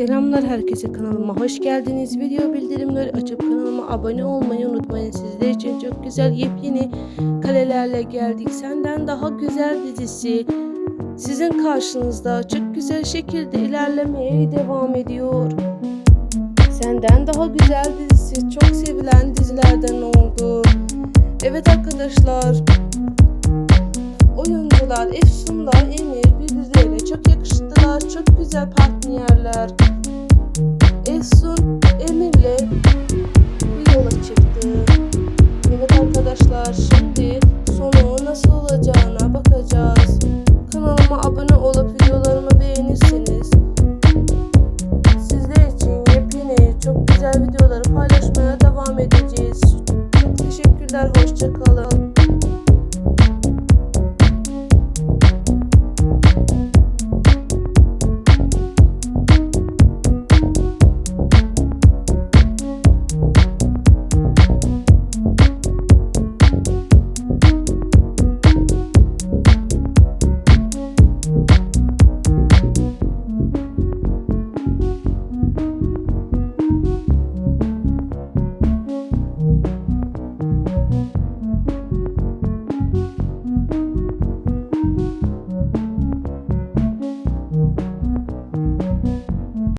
Selamlar herkese kanalıma hoş geldiniz. Video bildirimleri açıp kanalıma abone olmayı unutmayın. Sizler için çok güzel yepyeni kalelerle geldik. Senden daha güzel dizisi sizin karşınızda çok güzel şekilde ilerlemeye devam ediyor. Senden daha güzel dizisi çok sevilen dizilerden oldu. Evet arkadaşlar oyuncular Efsun'la Emir birbirlerine çok yakıştılar çok güzel partnerler. Esun Emir'le bir yola çıktı. Evet arkadaşlar şimdi sonu nasıl olacağına bakacağız. Kanalıma abone olup videolarımı beğenirseniz sizler için yepyeni çok güzel videoları paylaşmaya devam edeceğiz. Teşekkürler hoşçakalın.